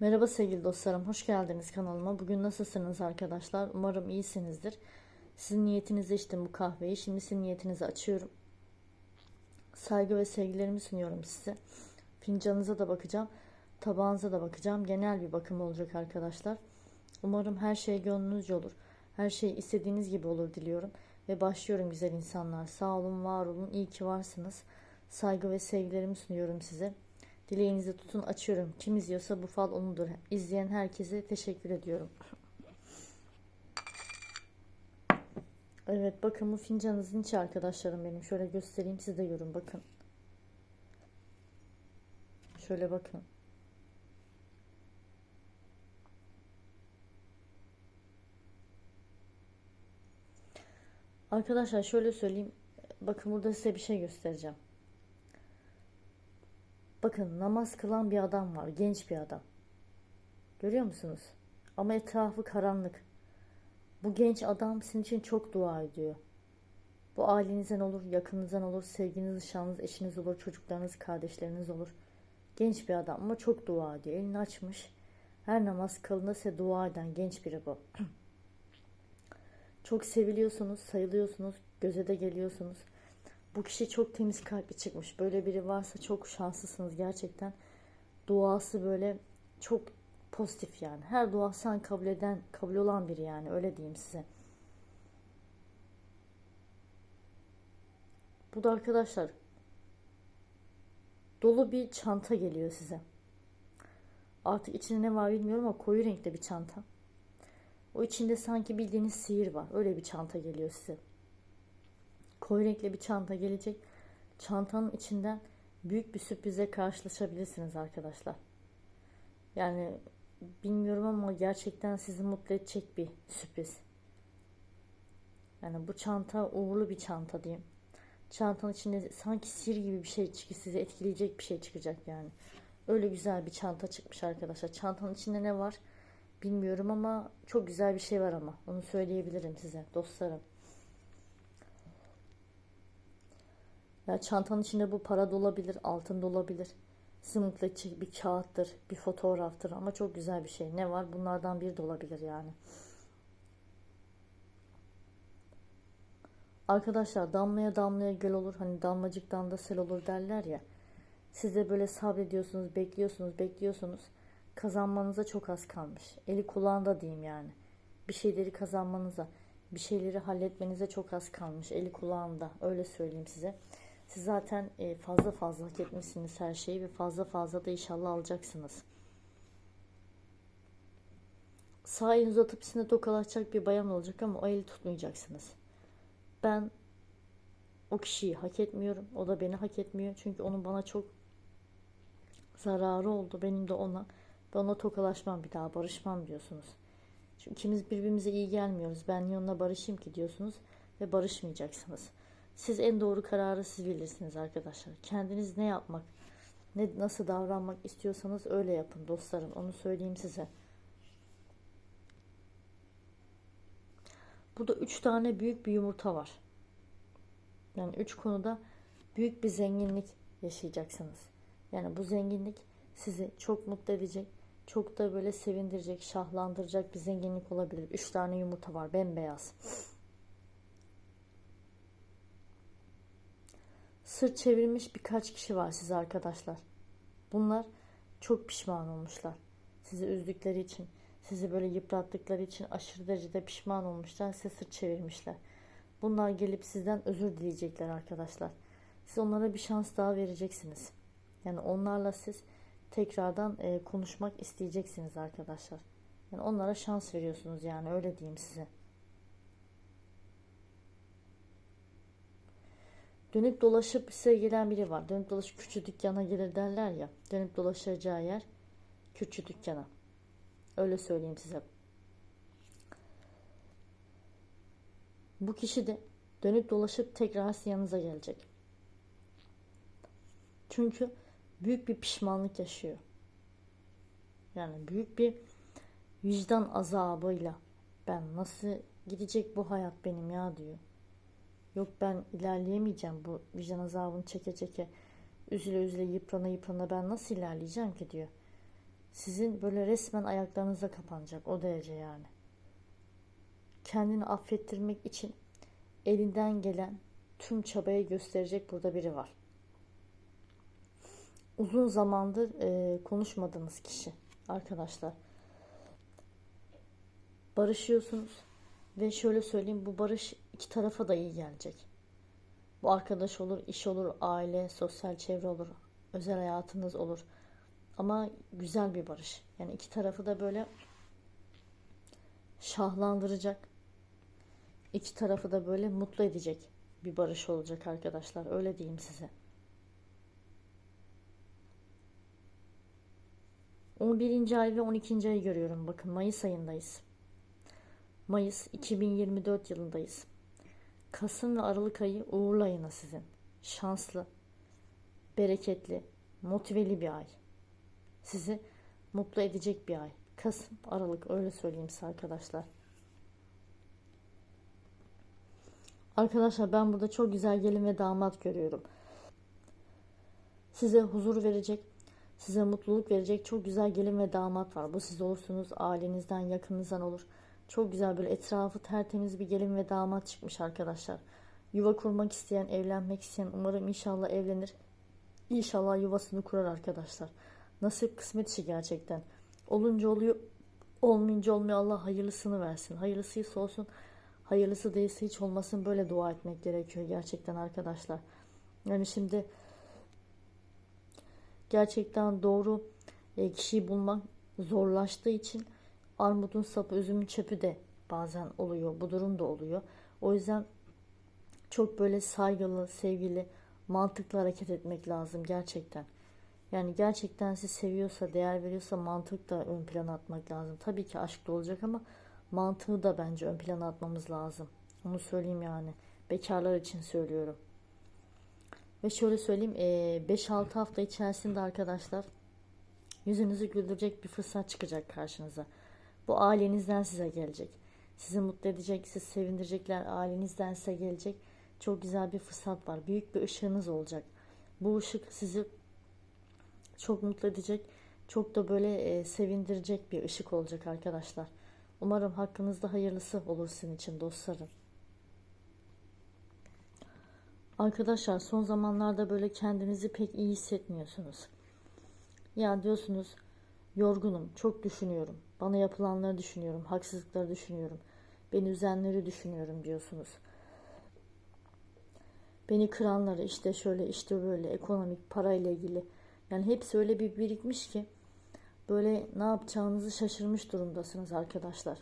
Merhaba sevgili dostlarım, hoş geldiniz kanalıma. Bugün nasılsınız arkadaşlar? Umarım iyisinizdir. Sizin niyetinize içtim bu kahveyi. Şimdi sizin niyetinizi açıyorum. Saygı ve sevgilerimi sunuyorum size. Fincanınıza da bakacağım. Tabağınıza da bakacağım. Genel bir bakım olacak arkadaşlar. Umarım her şey gönlünüzce olur. Her şey istediğiniz gibi olur diliyorum. Ve başlıyorum güzel insanlar. Sağ olun, var olun. İyi ki varsınız. Saygı ve sevgilerimi sunuyorum size. Dileğinizi tutun açıyorum. Kim izliyorsa bu fal onudur. İzleyen herkese teşekkür ediyorum. Evet bakın bu fincanınızın içi arkadaşlarım benim. Şöyle göstereyim siz de görün bakın. Şöyle bakın. Arkadaşlar şöyle söyleyeyim. Bakın burada size bir şey göstereceğim. Bakın namaz kılan bir adam var. Genç bir adam. Görüyor musunuz? Ama etrafı karanlık. Bu genç adam sizin için çok dua ediyor. Bu ailenizden olur, yakınınızdan olur, sevginiz, nişanınız, eşiniz olur, çocuklarınız, kardeşleriniz olur. Genç bir adam ama çok dua ediyor. Elini açmış. Her namaz kılında size dua eden genç biri bu. çok seviliyorsunuz, sayılıyorsunuz, göze de geliyorsunuz. Bu kişi çok temiz kalpli çıkmış. Böyle biri varsa çok şanslısınız gerçekten. Duası böyle çok pozitif yani. Her duasını kabul eden, kabul olan biri yani öyle diyeyim size. Bu da arkadaşlar dolu bir çanta geliyor size. Artık içinde ne var bilmiyorum ama koyu renkte bir çanta. O içinde sanki bildiğiniz sihir var. Öyle bir çanta geliyor size koyu renkli bir çanta gelecek. Çantanın içinden büyük bir sürprize karşılaşabilirsiniz arkadaşlar. Yani bilmiyorum ama gerçekten sizi mutlu edecek bir sürpriz. Yani bu çanta uğurlu bir çanta diyeyim. Çantanın içinde sanki sir gibi bir şey çıkıyor. Sizi etkileyecek bir şey çıkacak yani. Öyle güzel bir çanta çıkmış arkadaşlar. Çantanın içinde ne var bilmiyorum ama çok güzel bir şey var ama. Onu söyleyebilirim size dostlarım. Ya çantanın içinde bu para da olabilir, altın da olabilir. Edecek bir kağıttır, bir fotoğraftır ama çok güzel bir şey. Ne var? Bunlardan biri de olabilir yani. Arkadaşlar damlaya damlaya göl olur. Hani damlacıktan da sel olur derler ya. Siz de böyle sabrediyorsunuz, bekliyorsunuz, bekliyorsunuz. Kazanmanıza çok az kalmış. Eli kulağında diyeyim yani. Bir şeyleri kazanmanıza, bir şeyleri halletmenize çok az kalmış. Eli kulağında. Öyle söyleyeyim size. Siz zaten e, fazla fazla hak etmişsiniz her şeyi ve fazla fazla da inşallah alacaksınız. Sağ elinizi uzatıp sizinle tokalaşacak bir bayan olacak ama o eli tutmayacaksınız. Ben o kişiyi hak etmiyorum. O da beni hak etmiyor. Çünkü onun bana çok zararı oldu. Benim de ona. Ben ona tokalaşmam bir daha barışmam diyorsunuz. Çünkü ikimiz birbirimize iyi gelmiyoruz. Ben niye onunla barışayım ki diyorsunuz ve barışmayacaksınız. Siz en doğru kararı siz bilirsiniz arkadaşlar. Kendiniz ne yapmak, ne nasıl davranmak istiyorsanız öyle yapın dostlarım. Onu söyleyeyim size. Burada üç tane büyük bir yumurta var. Yani üç konuda büyük bir zenginlik yaşayacaksınız. Yani bu zenginlik sizi çok mutlu edecek. Çok da böyle sevindirecek, şahlandıracak bir zenginlik olabilir. Üç tane yumurta var bembeyaz. Sırt çevirmiş birkaç kişi var size arkadaşlar. Bunlar çok pişman olmuşlar. Sizi üzdükleri için, sizi böyle yıprattıkları için aşırı derecede pişman olmuşlar. Size sırt çevirmişler. Bunlar gelip sizden özür dileyecekler arkadaşlar. Siz onlara bir şans daha vereceksiniz. Yani onlarla siz tekrardan e, konuşmak isteyeceksiniz arkadaşlar. Yani onlara şans veriyorsunuz yani öyle diyeyim size. Dönüp dolaşıp size gelen biri var. Dönüp dolaşıp küçük dükkana gelir derler ya. Dönüp dolaşacağı yer küçük dükkana. Öyle söyleyeyim size. Bu kişi de dönüp dolaşıp tekrar sizin yanınıza gelecek. Çünkü büyük bir pişmanlık yaşıyor. Yani büyük bir vicdan azabıyla ben nasıl gidecek bu hayat benim ya diyor. Yok ben ilerleyemeyeceğim bu vicdan azabını çeke çeke üzüle üzüle yıprana yıprana ben nasıl ilerleyeceğim ki diyor. sizin böyle resmen ayaklarınıza kapanacak o derece yani. Kendini affettirmek için elinden gelen tüm çabayı gösterecek burada biri var. Uzun zamandır e, konuşmadığınız kişi arkadaşlar. Barışıyorsunuz ve şöyle söyleyeyim bu barış iki tarafa da iyi gelecek. Bu arkadaş olur, iş olur, aile, sosyal çevre olur, özel hayatınız olur. Ama güzel bir barış. Yani iki tarafı da böyle şahlandıracak. İki tarafı da böyle mutlu edecek bir barış olacak arkadaşlar. Öyle diyeyim size. 11. ay ve 12. ayı görüyorum. Bakın Mayıs ayındayız. Mayıs 2024 yılındayız. Kasım ve Aralık ayı uğurlu ayına sizin. Şanslı, bereketli, motiveli bir ay. Sizi mutlu edecek bir ay. Kasım, Aralık öyle söyleyeyim size arkadaşlar. Arkadaşlar ben burada çok güzel gelin ve damat görüyorum. Size huzur verecek, size mutluluk verecek çok güzel gelin ve damat var. Bu siz olursunuz, ailenizden, yakınınızdan olur. Çok güzel böyle etrafı tertemiz bir gelin ve damat çıkmış arkadaşlar. Yuva kurmak isteyen, evlenmek isteyen umarım inşallah evlenir. İnşallah yuvasını kurar arkadaşlar. Nasip kısmet işi gerçekten. Olunca oluyor, olmayınca olmuyor. Allah hayırlısını versin. Hayırlısıysa olsun, hayırlısı değilse hiç olmasın. Böyle dua etmek gerekiyor gerçekten arkadaşlar. Yani şimdi gerçekten doğru e, kişiyi bulmak zorlaştığı için armudun sapı, üzümün çöpü de bazen oluyor. Bu durum da oluyor. O yüzden çok böyle saygılı, sevgili, mantıklı hareket etmek lazım gerçekten. Yani gerçekten sizi seviyorsa, değer veriyorsa mantık da ön plana atmak lazım. Tabii ki aşk da olacak ama mantığı da bence ön plana atmamız lazım. Onu söyleyeyim yani. Bekarlar için söylüyorum. Ve şöyle söyleyeyim 5-6 hafta içerisinde arkadaşlar yüzünüzü güldürecek bir fırsat çıkacak karşınıza. Bu ailenizden size gelecek. Sizi mutlu edecek, sizi sevindirecekler ailenizden size gelecek. Çok güzel bir fırsat var. Büyük bir ışığınız olacak. Bu ışık sizi çok mutlu edecek. Çok da böyle e, sevindirecek bir ışık olacak arkadaşlar. Umarım hakkınızda hayırlısı olur sizin için dostlarım. Arkadaşlar son zamanlarda böyle kendinizi pek iyi hissetmiyorsunuz. Ya diyorsunuz yorgunum, çok düşünüyorum. Bana yapılanları düşünüyorum, haksızlıkları düşünüyorum. Beni üzenleri düşünüyorum diyorsunuz. Beni kıranları işte şöyle işte böyle ekonomik parayla ilgili. Yani hepsi öyle bir birikmiş ki böyle ne yapacağınızı şaşırmış durumdasınız arkadaşlar.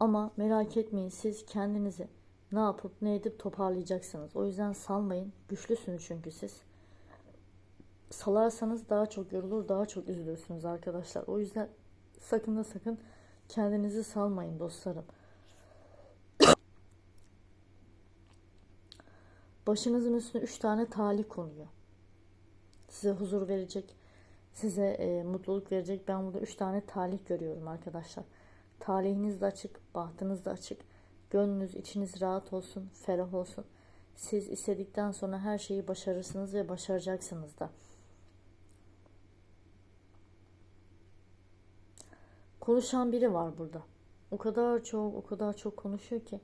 Ama merak etmeyin siz kendinizi ne yapıp ne edip toparlayacaksınız. O yüzden salmayın. Güçlüsünüz çünkü siz. Salarsanız daha çok yorulur, daha çok üzülürsünüz arkadaşlar. O yüzden sakın da sakın kendinizi salmayın dostlarım. Başınızın üstüne üç tane talih konuyor. Size huzur verecek, size e, mutluluk verecek. Ben burada üç tane talih görüyorum arkadaşlar. Talihiniz de açık, bahtınız da açık. Gönlünüz, içiniz rahat olsun, ferah olsun. Siz istedikten sonra her şeyi başarırsınız ve başaracaksınız da. Konuşan biri var burada. O kadar çok, o kadar çok konuşuyor ki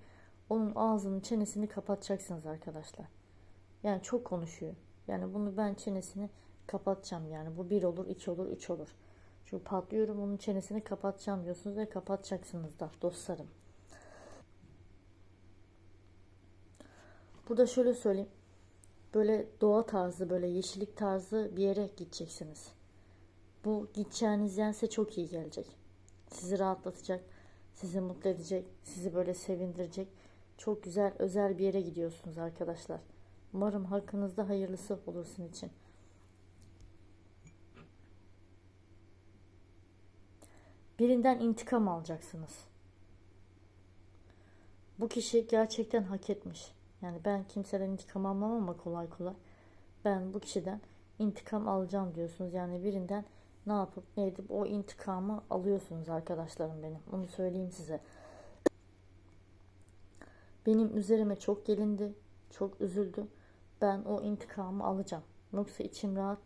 onun ağzının çenesini kapatacaksınız arkadaşlar. Yani çok konuşuyor. Yani bunu ben çenesini kapatacağım yani. Bu bir olur, iki olur, üç olur. Çünkü patlıyorum onun çenesini kapatacağım diyorsunuz ve kapatacaksınız da dostlarım. Burada şöyle söyleyeyim. Böyle doğa tarzı, böyle yeşillik tarzı bir yere gideceksiniz. Bu gideceğiniz yer size çok iyi gelecek. Sizi rahatlatacak, sizi mutlu edecek, sizi böyle sevindirecek. Çok güzel, özel bir yere gidiyorsunuz arkadaşlar. Umarım hakkınızda hayırlısı olur sizin için. Birinden intikam alacaksınız. Bu kişi gerçekten hak etmiş. Yani ben kimseden intikam almam ama kolay kolay. Ben bu kişiden intikam alacağım diyorsunuz. Yani birinden ne yapıp ne edip o intikamı alıyorsunuz arkadaşlarım benim. Onu söyleyeyim size. Benim üzerime çok gelindi. Çok üzüldü. Ben o intikamı alacağım. Yoksa içim rahat.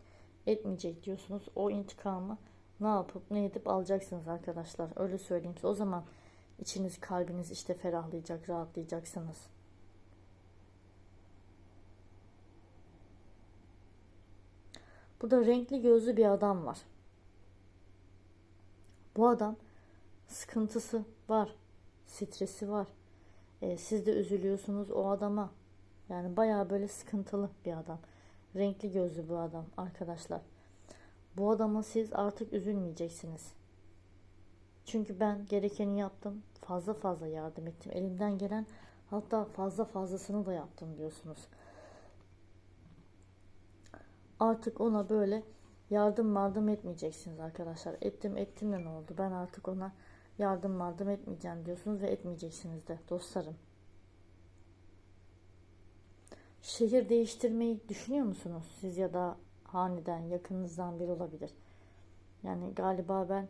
etmeyecek diyorsunuz. O intikamı ne yapıp ne edip alacaksınız arkadaşlar. Öyle söyleyeyim size. O zaman içiniz kalbiniz işte ferahlayacak, rahatlayacaksınız. Burada renkli gözlü bir adam var. Bu adam sıkıntısı var, stresi var. Ee, siz de üzülüyorsunuz o adama. Yani bayağı böyle sıkıntılı bir adam. Renkli gözlü bu adam arkadaşlar. Bu adama siz artık üzülmeyeceksiniz. Çünkü ben gerekeni yaptım. Fazla fazla yardım ettim. Elimden gelen hatta fazla fazlasını da yaptım diyorsunuz. Artık ona böyle yardım yardım etmeyeceksiniz arkadaşlar. Ettim ettim de ne oldu? Ben artık ona yardım yardım etmeyeceğim diyorsunuz ve etmeyeceksiniz de dostlarım. Şehir değiştirmeyi düşünüyor musunuz? Siz ya da haneden, yakınınızdan biri olabilir. Yani galiba ben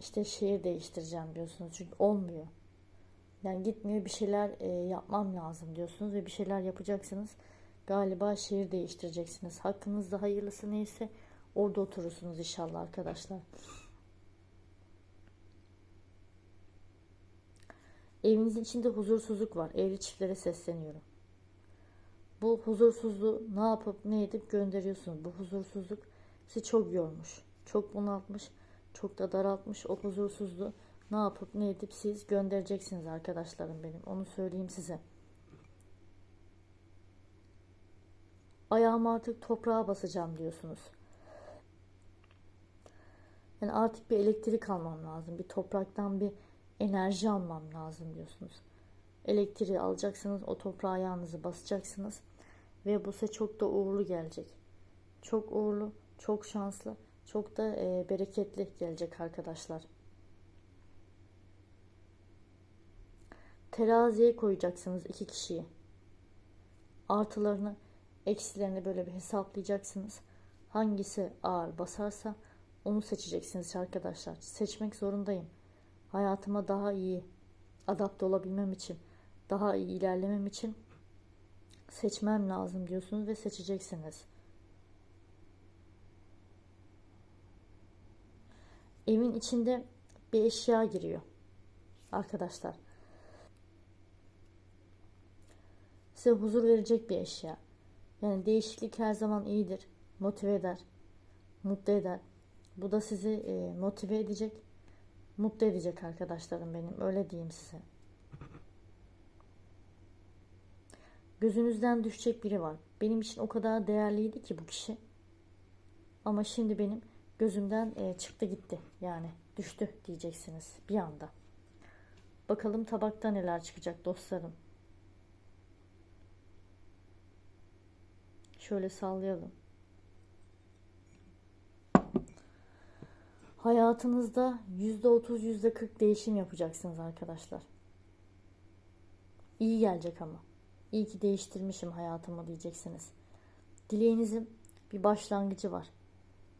işte şehir değiştireceğim diyorsunuz. Çünkü olmuyor. Yani gitmiyor bir şeyler e, yapmam lazım diyorsunuz ve bir şeyler yapacaksınız. Galiba şehir değiştireceksiniz. Hakkınızda hayırlısı neyse orada oturursunuz inşallah arkadaşlar. Evinizin içinde huzursuzluk var. Evli çiftlere sesleniyorum. Bu huzursuzluğu ne yapıp ne edip gönderiyorsunuz. Bu huzursuzluk sizi çok yormuş. Çok bunaltmış. Çok da daraltmış. O huzursuzluğu ne yapıp ne edip siz göndereceksiniz arkadaşlarım benim. Onu söyleyeyim size. Ayağımı artık toprağa basacağım diyorsunuz. Yani artık bir elektrik almam lazım. Bir topraktan bir enerji almam lazım diyorsunuz. Elektriği alacaksınız. O toprağa ayağınızı basacaksınız. Ve bu size çok da uğurlu gelecek. Çok uğurlu, çok şanslı, çok da e, bereketli gelecek arkadaşlar. Teraziye koyacaksınız iki kişiyi. Artılarını, eksilerini böyle bir hesaplayacaksınız. Hangisi ağır basarsa onu seçeceksiniz arkadaşlar. Seçmek zorundayım. Hayatıma daha iyi adapte olabilmem için, daha iyi ilerlemem için seçmem lazım diyorsunuz ve seçeceksiniz. Evin içinde bir eşya giriyor. Arkadaşlar. Size huzur verecek bir eşya. Yani değişiklik her zaman iyidir. Motive eder. Mutlu eder. Bu da sizi e, motive edecek. Mutlu edecek arkadaşlarım benim. Öyle diyeyim size. Gözünüzden düşecek biri var. Benim için o kadar değerliydi ki bu kişi. Ama şimdi benim gözümden e, çıktı gitti. Yani düştü diyeceksiniz bir anda. Bakalım tabakta neler çıkacak dostlarım. Şöyle sallayalım. Hayatınızda %30, %40 değişim yapacaksınız arkadaşlar. İyi gelecek ama. İyi ki değiştirmişim hayatımı diyeceksiniz. Dileğinizin bir başlangıcı var.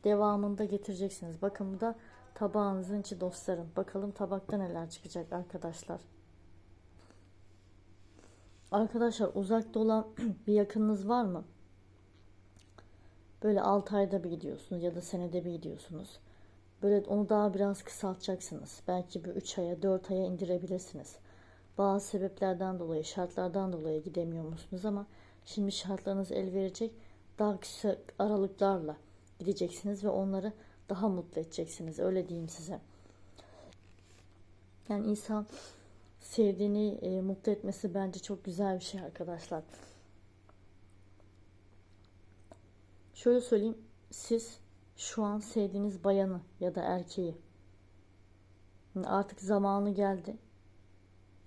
Devamında getireceksiniz. Bakın bu da tabağınızın içi dostlarım. Bakalım tabakta neler çıkacak arkadaşlar. Arkadaşlar uzakta olan bir yakınınız var mı? Böyle 6 ayda bir gidiyorsunuz ya da senede bir gidiyorsunuz. Böyle onu daha biraz kısaltacaksınız. Belki bir 3 aya 4 aya indirebilirsiniz. Bazı sebeplerden dolayı, şartlardan dolayı gidemiyor musunuz ama şimdi şartlarınız el verecek. Daha kısa aralıklarla gideceksiniz ve onları daha mutlu edeceksiniz. Öyle diyeyim size. Yani insan sevdiğini e, mutlu etmesi bence çok güzel bir şey arkadaşlar. Şöyle söyleyeyim. Siz şu an sevdiğiniz bayanı ya da erkeği artık zamanı geldi.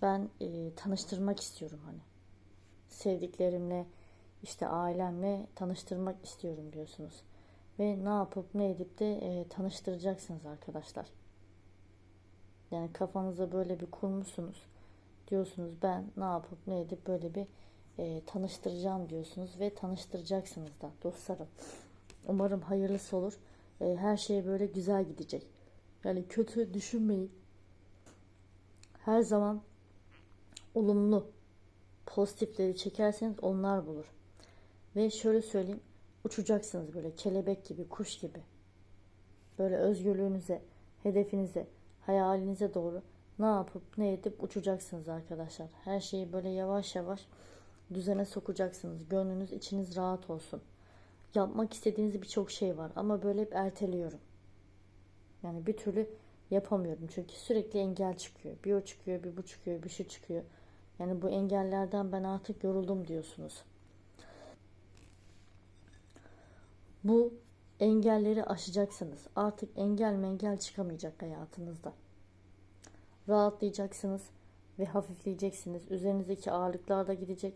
Ben e, tanıştırmak istiyorum hani. Sevdiklerimle işte ailemle tanıştırmak istiyorum diyorsunuz. Ve ne yapıp ne edip de e, tanıştıracaksınız arkadaşlar. Yani kafanıza böyle bir kurmuşsunuz. Diyorsunuz ben ne yapıp ne edip böyle bir e, tanıştıracağım diyorsunuz ve tanıştıracaksınız da dostlarım. Umarım hayırlısı olur. E, her şey böyle güzel gidecek. Yani kötü düşünmeyin. Her zaman olumlu pozitifleri çekerseniz onlar bulur. Ve şöyle söyleyeyim. uçacaksınız böyle kelebek gibi, kuş gibi. Böyle özgürlüğünüze, hedefinize, hayalinize doğru ne yapıp ne edip uçacaksınız arkadaşlar. Her şeyi böyle yavaş yavaş düzene sokacaksınız. Gönlünüz, içiniz rahat olsun. Yapmak istediğiniz birçok şey var ama böyle hep erteliyorum. Yani bir türlü yapamıyorum çünkü sürekli engel çıkıyor. Bir o çıkıyor, bir bu çıkıyor, bir şu çıkıyor. Yani bu engellerden ben artık yoruldum diyorsunuz. Bu engelleri aşacaksınız. Artık engel mengel çıkamayacak hayatınızda. Rahatlayacaksınız ve hafifleyeceksiniz. Üzerinizdeki ağırlıklar da gidecek.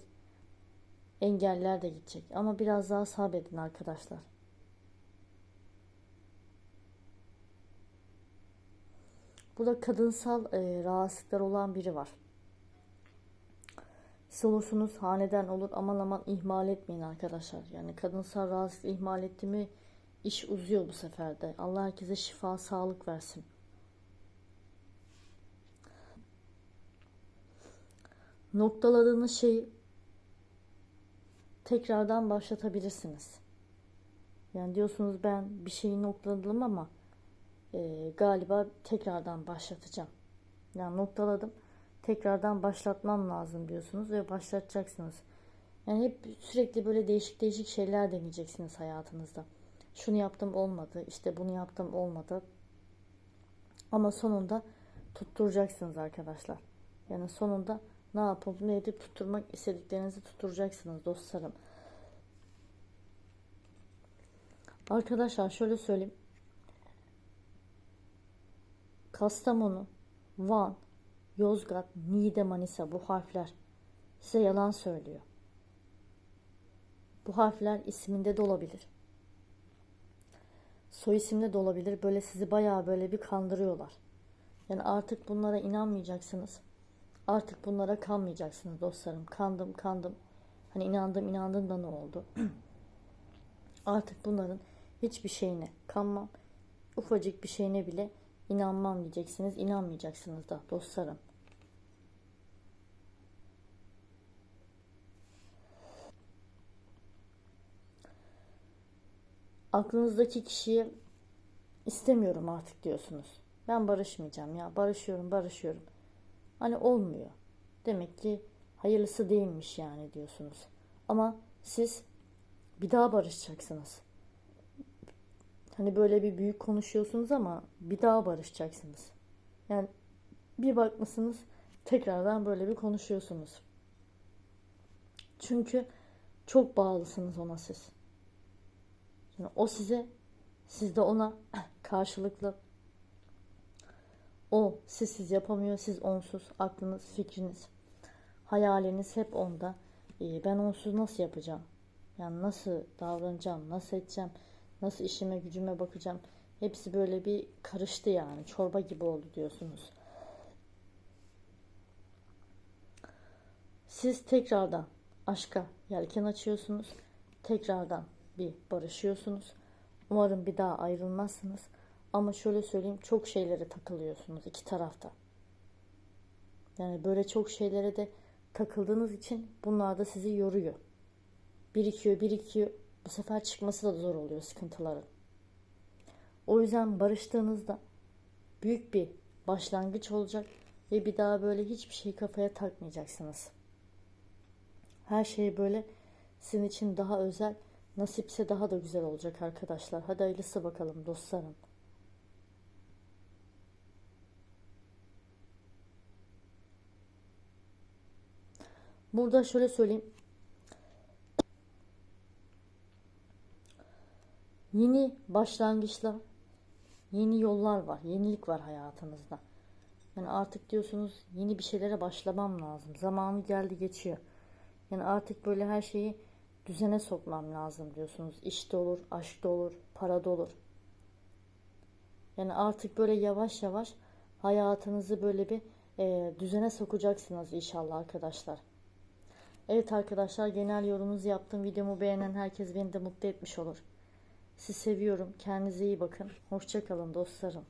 Engeller de gidecek. Ama biraz daha sabredin arkadaşlar. Burada kadınsal e, rahatsızlıklar olan biri var. Siz olursunuz haneden olur aman aman ihmal etmeyin arkadaşlar. Yani kadınsal rahatsızlık ihmal etti mi iş uzuyor bu sefer de. Allah herkese şifa sağlık versin. Noktaladığınız şeyi tekrardan başlatabilirsiniz. Yani diyorsunuz ben bir şeyi noktaladım ama e, galiba tekrardan başlatacağım. Yani noktaladım. Tekrardan başlatmam lazım diyorsunuz ve başlatacaksınız. Yani hep sürekli böyle değişik değişik şeyler deneyeceksiniz hayatınızda. Şunu yaptım olmadı, işte bunu yaptım olmadı. Ama sonunda tutturacaksınız arkadaşlar. Yani sonunda ne yapıp ne edip tutturmak istediklerinizi tutturacaksınız dostlarım. Arkadaşlar şöyle söyleyeyim. Kastamonu, Van, Yozgat, Niğde, Manisa bu harfler size yalan söylüyor. Bu harfler isminde de olabilir. Soy isimde de olabilir. Böyle sizi bayağı böyle bir kandırıyorlar. Yani artık bunlara inanmayacaksınız. Artık bunlara kanmayacaksınız dostlarım. Kandım kandım. Hani inandım inandım da ne oldu? artık bunların hiçbir şeyine kanmam. Ufacık bir şeyine bile inanmam diyeceksiniz. İnanmayacaksınız da dostlarım. Aklınızdaki kişiyi istemiyorum artık diyorsunuz. Ben barışmayacağım ya. Barışıyorum, barışıyorum. Hani olmuyor. Demek ki hayırlısı değilmiş yani diyorsunuz. Ama siz bir daha barışacaksınız. Hani böyle bir büyük konuşuyorsunuz ama bir daha barışacaksınız. Yani bir bakmışsınız tekrardan böyle bir konuşuyorsunuz. Çünkü çok bağlısınız ona siz. Yani o size, siz de ona karşılıklı. O sizsiz yapamıyor, siz onsuz. Aklınız, fikriniz, hayaliniz hep onda. Ee, ben onsuz nasıl yapacağım? Yani nasıl davranacağım, nasıl edeceğim, nasıl işime gücüme bakacağım. Hepsi böyle bir karıştı yani. Çorba gibi oldu diyorsunuz. Siz tekrardan aşka yelken açıyorsunuz. Tekrardan bir barışıyorsunuz. Umarım bir daha ayrılmazsınız. Ama şöyle söyleyeyim çok şeylere takılıyorsunuz iki tarafta. Yani böyle çok şeylere de takıldığınız için bunlar da sizi yoruyor. Birikiyor, birikiyor. Bu sefer çıkması da zor oluyor sıkıntıların. O yüzden barıştığınızda büyük bir başlangıç olacak ve bir daha böyle hiçbir şey kafaya takmayacaksınız. Her şey böyle sizin için daha özel, nasipse daha da güzel olacak arkadaşlar. Hadi hayırlısı bakalım dostlarım. Burada şöyle söyleyeyim. Yeni başlangıçlar, yeni yollar var, yenilik var hayatınızda. Yani artık diyorsunuz yeni bir şeylere başlamam lazım. Zamanı geldi geçiyor. Yani artık böyle her şeyi düzene sokmam lazım diyorsunuz. İşte olur, aşkta olur, parada olur. Yani artık böyle yavaş yavaş hayatınızı böyle bir e, düzene sokacaksınız inşallah arkadaşlar. Evet arkadaşlar genel yorumunuzu yaptım. Videomu beğenen herkes beni de mutlu etmiş olur. Sizi seviyorum. Kendinize iyi bakın. Hoşçakalın dostlarım.